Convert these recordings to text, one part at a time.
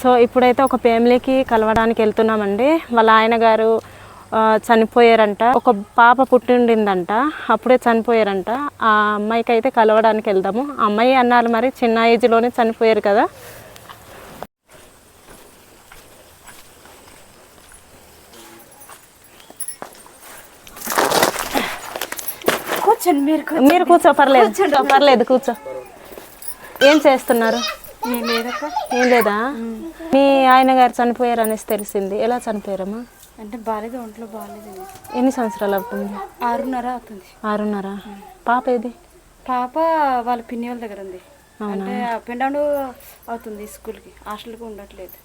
So ఇప్పుడైతే ఒక ఫ్యామిలీకి కలవడానికి వెళ్తున్నామండి. వాళ్ళ ఆయన గారు చనిపోయారంట. ఒక పాప పుట్టిండిందంట. అప్పుడే చనిపోయారంట. ఆ అమ్మాయికి అయితే కలవడానికి వెళ్దాము. ఆ అమ్మాయి అన్నారు మరి చిన్న ఏజ్లోనే చనిపోయారు కదా. మీరు కూర్చో పర్లేదు. పర్లేదు కూర్చో. ఏం చేస్తున్నారు? ఏం లేదా? మీ ఆయన గారు చనిపోయారు అనేసి తెలిసింది. ఎలా చనిపోయారమ్మా? అంటే బాగాలేదు ఒంట్లో బాగాలేదు ఎన్ని సంవత్సరాలు అవుతుంది? ఆరున్నర అవుతుంది. ఆరున్నర. పాప ఏది? పాప వాళ్ళ పిన్ని వాళ్ళ దగ్గర ఉంది. అంటే అప్ అండ్ డౌన్ అవుతుంది స్కూల్కి. హాస్టల్కి ఉండట్లేదు.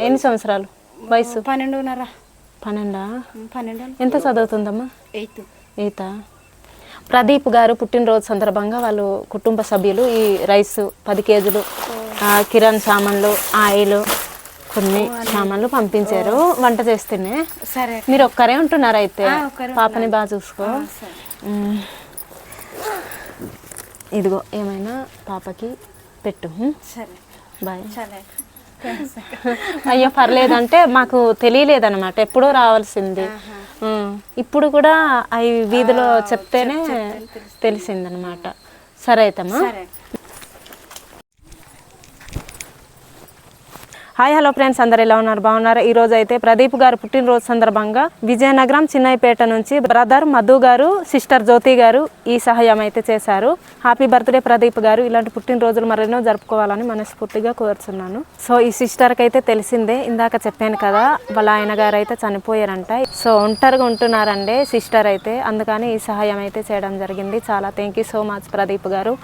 ఎన్ని సంవత్సరాలు? వయసు? పన్నెండున్నర. పన్నెండా? పన్నెండు ఎంత చదువుతుందమ్మా? ఎయిత్. ఈత ప్రదీప్ గారు పుట్టినరోజు సందర్భంగా వాళ్ళు కుటుంబ సభ్యులు ఈ రైస్ పది కేజీలు కిరాణ్ సామాన్లు ఆయిల్ కొన్ని సామాన్లు పంపించారు. వంట చేస్తేనే. సరే. మీరు ఒక్కరే ఉంటున్నారు అయితే? పాపని బాగా చూసుకో. ఇదిగో ఏమైనా పాపకి పెట్టు. బాయ్. అయ్యో పర్లేదంటే మాకు తెలియలేదన్నమాట. ఎప్పుడో రావాల్సింది. ఇప్పుడు కూడా అవి వీధిలో చెప్తేనే తెలిసిందనమాట. సరే అయితమ్మా హాయ్ హలో ఫ్రెండ్స్ అందరు ఎలా ఉన్నారు? బాగున్నారు? ఈ రోజు అయితే ప్రదీప్ గారు పుట్టినరోజు సందర్భంగా విజయనగరం చిన్నయ్యపేట నుంచి బ్రదర్ మధు గారు సిస్టర్ జ్యోతి గారు ఈ సహాయం అయితే చేశారు. హ్యాపీ బర్త్డే ప్రదీప్ గారు. ఇలాంటి పుట్టినరోజులు మరెన్నో జరుపుకోవాలని మనస్ఫూర్తిగా కోరుచున్నాను. సో ఈ సిస్టర్కి అయితే తెలిసిందే ఇందాక చెప్పాను కదా వాళ్ళ ఆయన గారు అయితే చనిపోయారంట. సో ఒంటరిగా ఉంటున్నారండి సిస్టర్ అయితే. అందుకని ఈ సహాయం అయితే చేయడం జరిగింది. చాలా thank you so much Pradeep గారు.